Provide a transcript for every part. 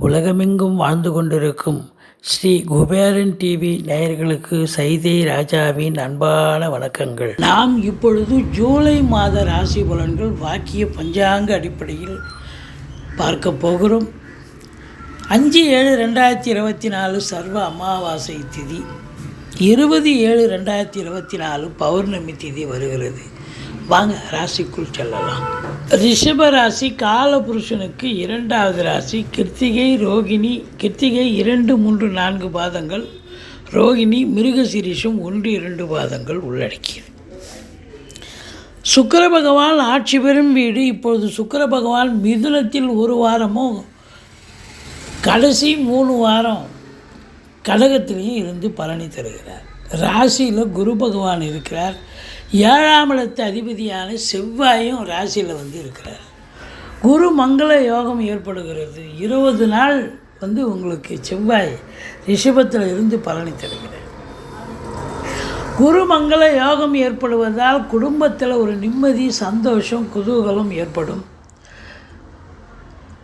உலகமெங்கும் வாழ்ந்து கொண்டிருக்கும் ஸ்ரீ குபேரன் டிவி நேயர்களுக்கு சைதை ராஜாவின் அன்பான வணக்கங்கள். நாம் இப்பொழுது ஜூலை மாத ராசி பலன்கள் வாக்கிய பஞ்சாங்க அடிப்படையில் பார்க்க போகிறோம். அஞ்சு ஏழு ரெண்டாயிரத்தி இருபத்தி நாலு சர்வ அமாவாசை திதி. இருபது ஏழு ரெண்டாயிரத்தி இருபத்தி நாலு பௌர்ணமி திதி வருகிறது. வாங்க ராசிக்குள் செல்லலாம். ரிஷப ராசி காலபுருஷனுக்கு இரண்டாவது ராசி கிருத்திகை ரோகிணி கிருத்திகை இரண்டு மூன்று நான்கு பாதங்கள் ரோகிணி மிருகசிரிஷம் ஒன்று இரண்டு பாதங்கள் உள்ளடக்கியது. சுக்கர பகவான் ஆட்சி பெறும் வீடு. இப்பொழுது சுக்கர பகவான் மிதுனத்தில் ஒரு வாரமும் கடைசி மூணு வாரம் கடகத்திலையும் இருந்து பலனை தருகிறார். ராசியில் குரு பகவான் இருக்கிறார். ஏழாம் இடத்து அதிபதியான செவ்வாயும் ராசியில் வந்து இருக்கிறார். குரு மங்கள யோகம் ஏற்படுகிறது. இருபது நாள் வந்து உங்களுக்கு செவ்வாய் ரிஷபத்தில் இருந்து பலனை தருகிறார் குரு மங்கள யோகம் ஏற்படுவதால் குடும்பத்தில் ஒரு நிம்மதி சந்தோஷம் குதூகலம் ஏற்படும்.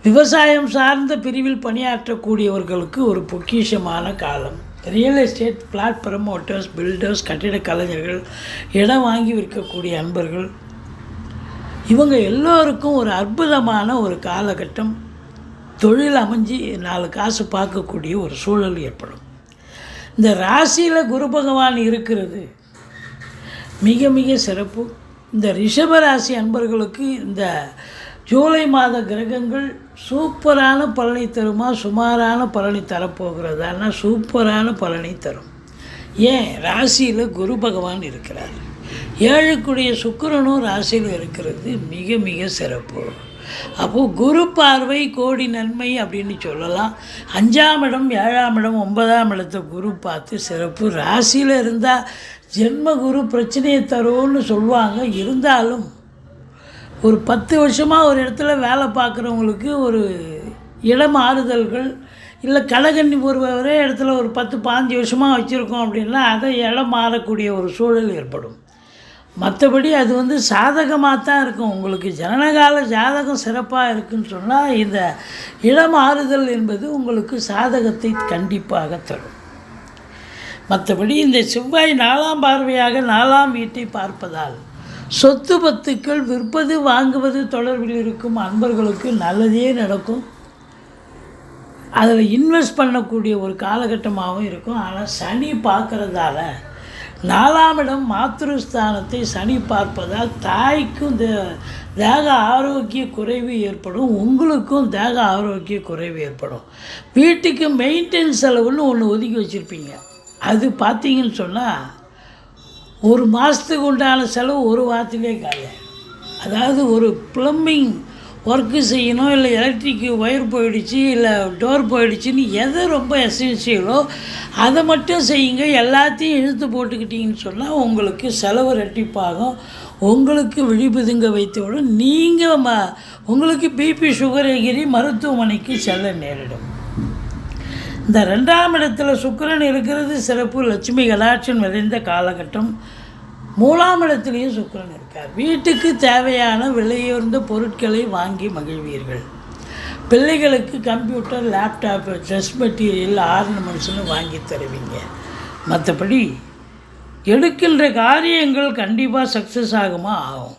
விவசாயம் சார்ந்த பிரிவில் பணியாற்றக்கூடியவர்களுக்கு ஒரு பொக்கிஷமான காலம். Real estate flat promoters builders கட்டிட கலைஞர்கள் இடம் வாங்கி விற்கக்கூடிய அன்பர்கள் இவங்க எல்லோருக்கும் ஒரு அற்புதமான ஒரு காலகட்டம். தொழில் அமைஞ்சு நாலு காசு பார்க்கக்கூடிய ஒரு சூழல் ஏற்படும். இந்த ராசியில் குரு பகவான் இருக்கிறது. மிக மிக சிறப்பு. இந்த ரிஷபராசி அன்பர்களுக்கு இந்த ஜூலை மாத கிரகங்கள் சூப்பரான பலனை தருமா? சுமாரான பலனை தரப்போகிறதானா சூப்பரான பலனை தரும். ஏன்? ராசியில் குரு பகவான் இருக்கிறார். ஏழுக்குடைய சுக்கிரனும் ராசியில் இருக்கிறது மிக மிக சிறப்பு. அப்போது குரு பார்வை கோடி நன்மை அப்படின்னு சொல்லலாம். அஞ்சாம் இடம் ஏழாம் இடம் ஒன்பதாம் இடத்தை குரு பார்த்து சிறப்பு. ராசியில் இருந்தால் ஜென்ம குரு பிரச்சனையை தரும்னு சொல்லுவாங்க. இருந்தாலும் ஒரு பத்து வருஷமாக ஒரு இடத்துல வேலை பார்க்குறவங்களுக்கு ஒரு இடம் ஆறுதல்கள் இல்லை கலகண்ணி ஒரு ஒரே இடத்துல ஒரு பத்து பாஞ்சு வருஷமாக வச்சுருக்கோம் அப்படின்னா அதை இடம் மாறக்கூடிய ஒரு சூழல் ஏற்படும். மற்றபடி அது வந்து சாதகமாக தான் இருக்கும். உங்களுக்கு ஜனனகால ஜாதகம் சிறப்பாக இருக்குன்னு சொன்னால் இந்த இடம் ஆறுதல் என்பது உங்களுக்கு சாதகத்தை கண்டிப்பாக தரும். மற்றபடி இந்த செவ்வாய் நாலாம் பார்வையாக நாலாம் வீட்டை பார்ப்பதால் சொத்து பத்துக்கள் விற்பது வாங்குவது தொடர்பில் இருக்கும் அன்பர்களுக்கு நல்லதே நடக்கும். அதில் இன்வெஸ்ட் பண்ணக்கூடிய ஒரு காலகட்டமாகவும் இருக்கும். ஆனால் சனி பார்க்குறதால நாலாம் இடம் மாத்திருஸ்தானத்தை சனி பார்ப்பதால் தாய்க்கும் தே தேக ஆரோக்கிய குறைவு ஏற்படும். உங்களுக்கும் தேக ஆரோக்கிய குறைவு ஏற்படும். வீட்டுக்கு மெயின்டெனன்ஸ் செலவுன்னு ஒன்று ஒதுக்கி வச்சுருப்பீங்க. அது பார்த்தீங்கன்னு சொன்னால் ஒரு மாதத்துக்கு உண்டான செலவு ஒரு வாரத்துலேயே காலியாகும் அதாவது ஒரு ப்ளம்பிங் ஒர்க்கு செய்யணும் இல்லை எலக்ட்ரிக்கு ஒயர் போயிடுச்சு இல்லை டோர் போயிடுச்சுன்னு எது ரொம்ப எசென்சியலோ அதை மட்டும் செய்யுங்க. எல்லாத்தையும் இழுத்து போட்டுக்கிட்டிங்கன்னு சொன்னால் உங்களுக்கு செலவு ரெட்டிப்பாகும். உங்களுக்கு விழிப்புதுங்க வைத்தவுடன் நீங்கள் ம உங்களுக்கு பிபி சுகர் எகிரி மருத்துவமனைக்கு செல்ல நேரிடும். இந்த ரெண்டாம் இடத்துல சுக்கிரன் இருக்கிறது சிறப்பு லட்சுமி கடாட்சம் நிறைந்த காலகட்டம். மூலாம் இடத்துலையும் சுக்கரன் இருக்கார். வீட்டுக்கு தேவையான விலையுயர்ந்த பொருட்களை வாங்கி மகிழ்வீர்கள். பிள்ளைகளுக்கு கம்ப்யூட்டர் லேப்டாப்பு ட்ரெஸ் மெட்டீரியல் ஆர்னமெண்ட்ஸ்னு வாங்கி தருவீங்க. மற்றபடி எடுக்கின்ற காரியங்கள் கண்டிப்பாக சக்ஸஸ் ஆகுமா? ஆகும்.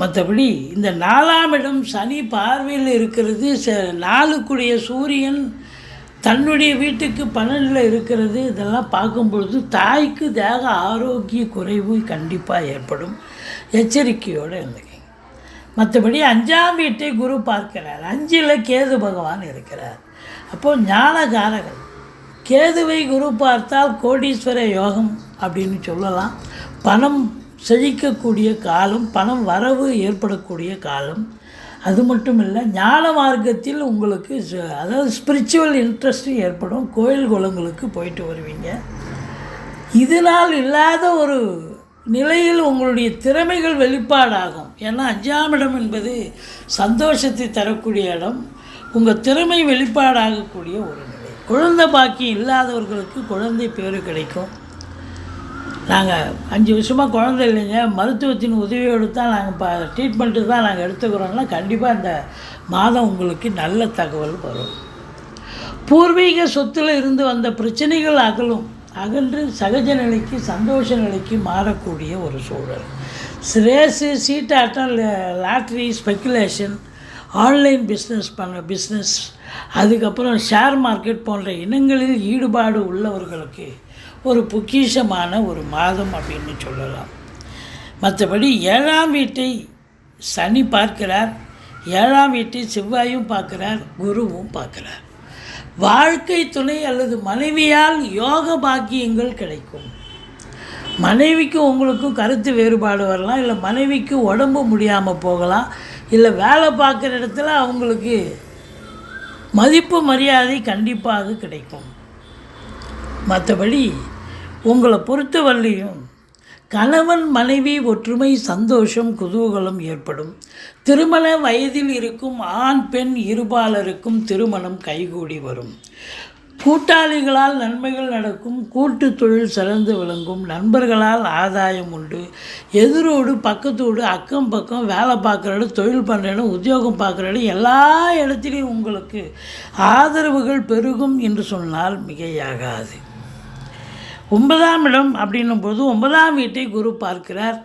மற்றபடி இந்த நாலாம் இடம் சனி பார்வையில் இருக்கிறது. ச நாளுக்குடைய சூரியன் தன்னுடைய வீட்டுக்கு பன்னெண்டில் இருக்கிறது இதெல்லாம் பார்க்கும்பொழுது தாய்க்கு தேக ஆரோக்கிய குறைவு கண்டிப்பாக ஏற்படும். எச்சரிக்கையோடு இருந்துங்க மற்றபடி அஞ்சாம் வீட்டை குரு பார்க்கிறார். அஞ்சில் கேது பகவான் இருக்கிறார். அப்போது ஞானகாரகன். கேதுவை குரு பார்த்தால் கோடீஸ்வர யோகம் அப்படின்னு சொல்லலாம். பணம் செழிக்கக்கூடிய காலம் பணம் வரவு ஏற்படக்கூடிய காலம் அது மட்டும் இல்லை ஞான மார்க்கத்தில் உங்களுக்கு அதாவது ஸ்பிரிச்சுவல் இன்ட்ரெஸ்ட்டும் ஏற்படும். கோயில் குளங்களுக்கு போயிட்டு வருவீங்க. இதனால் இல்லாத ஒரு நிலையில் உங்களுடைய திறமைகள் வெளிப்பாடாகும். ஏன்னா அஞ்சாம் இடம் என்பது சந்தோஷத்தை தரக்கூடிய இடம். உங்கள் திறமை வெளிப்பாடாகக்கூடிய ஒரு நிலை. குழந்தை பாக்கியம் இல்லாதவர்களுக்கு குழந்தை பேர் கிடைக்கும். நாங்கள் அஞ்சு வருஷமாக குழந்தை இல்லைங்க. மருத்துவத்தின் உதவியோடு தான் நாங்கள் இப்போ ட்ரீட்மெண்ட்டு தான் நாங்கள் எடுத்துக்கிறோம்னா கண்டிப்பாக இந்த மாதம் உங்களுக்கு நல்ல தகவல் வரும். பூர்வீக சொத்தில் இருந்து வந்த பிரச்சனைகள் அகலும். அகன்று சகஜ நிலைக்கு சந்தோஷ நிலைக்கு மாறக்கூடிய ஒரு சூழல். ரேஸு சீட்டாட்டம் லாட்ரி ஸ்பெக்குலேஷன் ஆன்லைன் பிஸ்னஸ் பண்ண பிஸ்னஸ் அதுக்கப்புறம் ஷேர் மார்க்கெட் போன்ற இனங்களில் ஈடுபாடு உள்ளவர்களுக்கு ஒரு பொக்கிஷமான ஒரு மாதம் அப்படின்னு சொல்லலாம். மற்றபடி ஏழாம் வீட்டை சனி பார்க்கிறார். ஏழாம் வீட்டை செவ்வாயும் பார்க்கிறார். குருவும் பார்க்கிறார். வாழ்க்கை துணை அல்லது மனைவியால் யோக பாக்கியங்கள் கிடைக்கும். மனைவிக்கு உங்களுக்கும் கருத்து வேறுபாடு வரலாம். இல்லை மனைவிக்கு உடம்பு முடியாமல் போகலாம். இல்லை வேலை பார்க்குற இடத்துல அவங்களுக்கு மதிப்பு மரியாதை கண்டிப்பாக கிடைக்கும். மற்றபடி உங்களை பொறுத்தவரையும் கணவன் மனைவி ஒற்றுமை சந்தோஷம் குதூகலம் ஏற்படும். திருமண வயதில் இருக்கும் ஆண் பெண் இருபாலருக்கும் திருமணம் கைகூடி வரும். கூட்டாளிகளால் நன்மைகள் நடக்கும். கூட்டு தொழில் சிறந்து விளங்கும். நண்பர்களால் ஆதாயம் உண்டு. எதிரோடு பக்கத்தோடு அக்கம் பக்கம் வேலை பார்க்குற இடம் தொழில் பண்ணுற இடம் உத்தியோகம் பார்க்குற இடம் எல்லா இடத்துலையும் உங்களுக்கு ஆதரவுகள் பெருகும் என்று சொன்னால் மிகையாகாது. ஒன்பதாம் இடம் அப்படின்னும் போது ஒன்பதாம் வீட்டை குரு பார்க்கிறார்.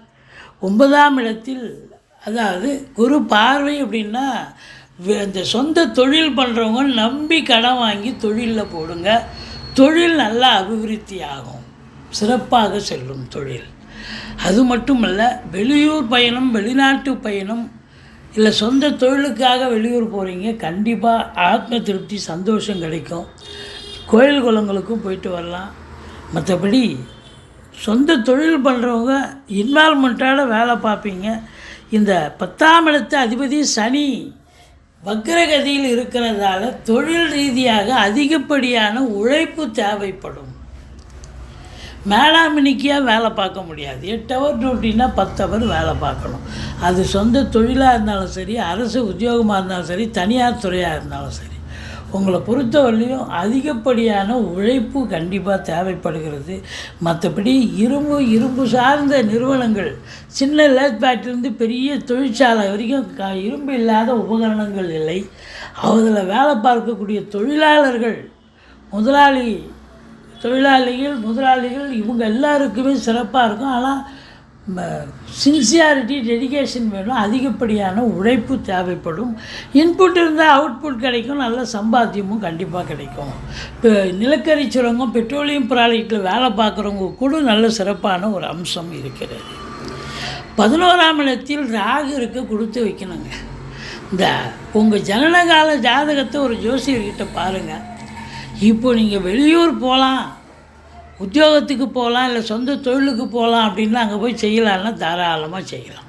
ஒன்பதாம் இடத்தில் அதாவது குரு பார்வை அப்படின்னா இந்த சொந்த தொழில் பண்ணுறவங்க நம்பி கடன் வாங்கி தொழிலில் போடுங்க. தொழில் நல்லா அபிவிருத்தி ஆகும். சிறப்பாக செல்லும் தொழில். அது மட்டுமல்ல வெளியூர் பயணம் வெளிநாட்டு பயணம் இல்லை சொந்த தொழிலுக்காக வெளியூர் போகிறீங்க கண்டிப்பாக ஆத்ம திருப்தி சந்தோஷம் கிடைக்கும். கோயில் குளங்களுக்கும் போயிட்டு வரலாம். மற்றபடி சொந்த தொழில் பண்ணுறவங்க இன்வால்மெண்ட்டோட வேலை பார்ப்பீங்க. இந்த பத்தாம் இடத்து அதிபதி சனி வக்ரகதியில் இருக்கிறதால தொழில் ரீதியாக அதிகப்படியான உழைப்பு தேவைப்படும். மேலாமினிக்கியாக வேலை பார்க்க முடியாது. எட்டு ஹவர் டியூட்டினா பத்து ஹவர் வேலை பார்க்கணும். அது சொந்த தொழிலாக இருந்தாலும் சரி அரசு உத்தியோகமாக இருந்தாலும் சரி தனியார் துறையாக இருந்தாலும் சரி. உங்களை பொறுத்தவரையிலையும் அதிகப்படியான உழைப்பு கண்டிப்பாக தேவைப்படுகிறது. மற்றபடி இரும்பு இரும்பு சார்ந்த நிறுவனங்கள் சின்ன லேத் பேட்டிலேருந்து பெரிய தொழிற்சாலை வரைக்கும் க இரும்பு இல்லாத உபகரணங்கள் இல்லை. அதில் வேலை பார்க்கக்கூடிய தொழிலாளர்கள் முதலாளி தொழிலாளிகள் முதலாளிகள் இவங்க எல்லாருக்குமே சிறப்பாக இருக்கும். ஆனால் சின்சியாரிட்டி டெடிகேஷன் வேணும். அதிகப்படியான உழைப்பு தேவைப்படும். இன்புட் இருந்தால் அவுட்புட் கிடைக்கும். நல்ல சம்பாத்தியமும் கண்டிப்பாக கிடைக்கும். இப்போ நிலக்கரி சுரங்கம் பெட்ரோலியம் ப்ராடக்ட்டில் வேலை பார்க்குறவங்க கூட நல்ல சிறப்பான ஒரு அம்சம் இருக்கிறது. பதினோராம் இடத்தில் ராகு இருக்க கொடுத்து வைக்கணுங்க. இந்த உங்கள் ஜனனகால ஜாதகத்தை ஒரு ஜோசியர்கிட்ட பாருங்கள் இப்போ நீங்கள் வெளியூர் போகலாம் உத்தியோகத்துக்கு போகலாம் இல்லை சொந்த தொழிலுக்கு போகலாம் அப்படின்னா அங்கே போய் செய்யலாம்னா தாராளமாக செய்யலாம்.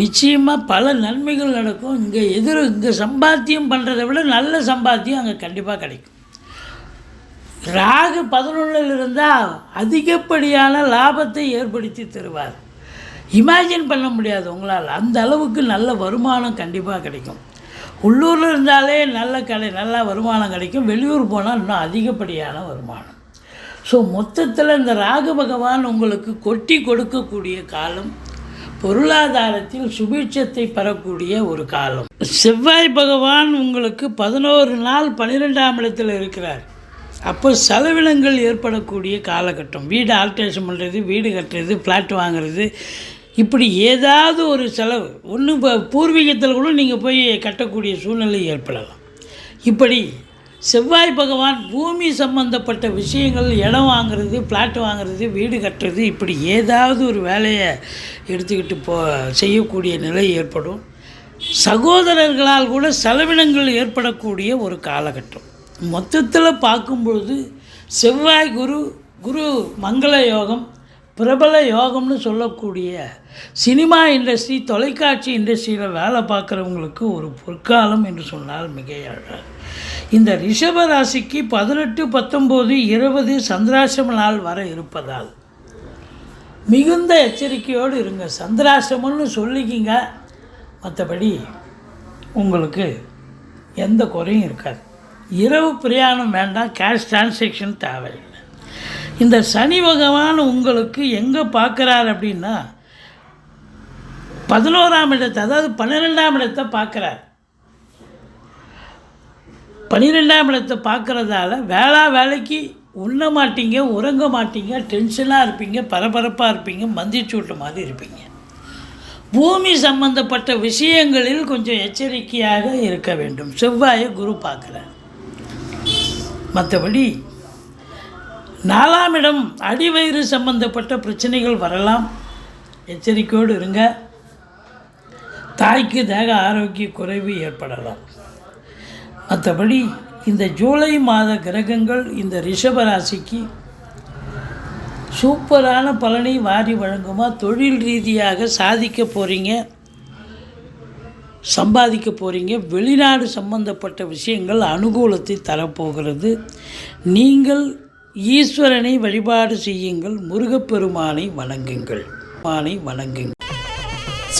நிச்சயமாக பல நன்மைகள் நடக்கும். இங்கே எதிர் இங்கே சம்பாத்தியம் பண்ணுறதை விட நல்ல சம்பாத்தியம் அங்கே கண்டிப்பாக கிடைக்கும். ராகு பதினொன்றில் இருந்தால் அதிகப்படியான லாபத்தை ஏற்படுத்தி தருவார். இமேஜின் பண்ண முடியாது உங்களால். அந்த அளவுக்கு நல்ல வருமானம் கண்டிப்பாக கிடைக்கும். உள்ளூரில் இருந்தாலே நல்ல கடை நல்லா வருமானம் கிடைக்கும். வெளியூர் போனால் இன்னும் அதிகப்படியான வருமானம். ஸோ மொத்தத்தில் இந்த ராகு பகவான் உங்களுக்கு கொட்டி கொடுக்கக்கூடிய காலம் பொருளாதாரத்தில் சுபீட்சத்தை பெறக்கூடிய ஒரு காலம். செவ்வாய் பகவான் உங்களுக்கு பதினோரு நாள் பன்னிரெண்டாம் இடத்தில் இருக்கிறார். அப்போ செலவினங்கள் ஏற்படக்கூடிய காலகட்டம். வீடு ஆல்ட்ரேஷன் பண்ணுறது வீடு கட்டுறது ஃப்ளாட் வாங்குறது. இப்படி ஏதாவது ஒரு செலவு. ஒன்று இப்போ பூர்வீகத்தில் கூட நீங்கள் போய் கட்டக்கூடிய சூழ்நிலை ஏற்படலாம். இப்படி செவ்வாய் பகவான் பூமி சம்பந்தப்பட்ட விஷயங்கள் இடம் வாங்குறது ஃப்ளாட் வாங்குறது வீடு கட்டுறது இப்படி ஏதாவது ஒரு வேலையை எடுத்துக்கிட்டு போ செய்யக்கூடிய நிலை ஏற்படும். சகோதரர்களால் கூட செலவினங்கள் ஏற்படக்கூடிய ஒரு காலகட்டம். மொத்தத்தில் பார்க்கும்பொழுது செவ்வாய் குரு குரு மங்கள யோகம் பிரபல யோகம்னு சொல்லக்கூடிய சினிமா இண்டஸ்ட்ரி தொலைக்காட்சி இண்டஸ்ட்ரியில் வேலை பார்க்குறவங்களுக்கு ஒரு பொற்காலம் என்று சொன்னால் மிகையாக இந்த ரிஷப ராசிக்கு பதினெட்டு பத்தொம்போது இருபது சந்திராசிரம நாள் வர இருப்பதால் மிகுந்த எச்சரிக்கையோடு இருங்க. சந்திராசிரமம்னு சொல்லிக்கிங்க. மற்றபடி உங்களுக்கு எந்த குறையும் இருக்காது. இரவு பிரயாணம் வேண்டாம். கேஷ் டிரான்சேக்ஷன் தேவையில்லை. இந்த சனி பகவான் உங்களுக்கு எங்கே பார்க்குறார் அப்படின்னா பதினோராம் இடத்தை அதாவது பன்னிரெண்டாம் இடத்தை பார்க்குறார். பன்னிரெண்டாம் இடத்தை பார்க்குறதால வேளா வேலைக்கு உண்ண மாட்டீங்க உறங்க மாட்டீங்க டென்ஷனாக இருப்பீங்க பரபரப்பாக இருப்பீங்க மந்திச்சூட்டு மாதிரி இருப்பீங்க. பூமி சம்பந்தப்பட்ட விஷயங்களில் கொஞ்சம் எச்சரிக்கையாக இருக்க வேண்டும். செவ்வாயை குரு பார்க்குறார். மற்றபடி நாலாம் இடம் அடிவயிறு சம்பந்தப்பட்ட பிரச்சனைகள் வரலாம். எச்சரிக்கையோடு இருங்க. தாய்க்கு தேக ஆரோக்கிய குறைவு ஏற்படலாம். மற்றபடி இந்த ஜூலை மாத கிரகங்கள் இந்த ரிஷப ராசிக்கு சூப்பரான பலனை வாரி வழங்குமா? தொழில் ரீதியாக சாதிக்க போகிறீங்க சம்பாதிக்க போகிறீங்க வெளிநாடு சம்பந்தப்பட்ட விஷயங்கள் அனுகூலத்தை தரப்போகிறது. நீங்கள் ஈஸ்வரனை வழிபாடு செய்யுங்கள். முருகப்பெருமானை வணங்குங்கள். மானை வணங்குங்கள்.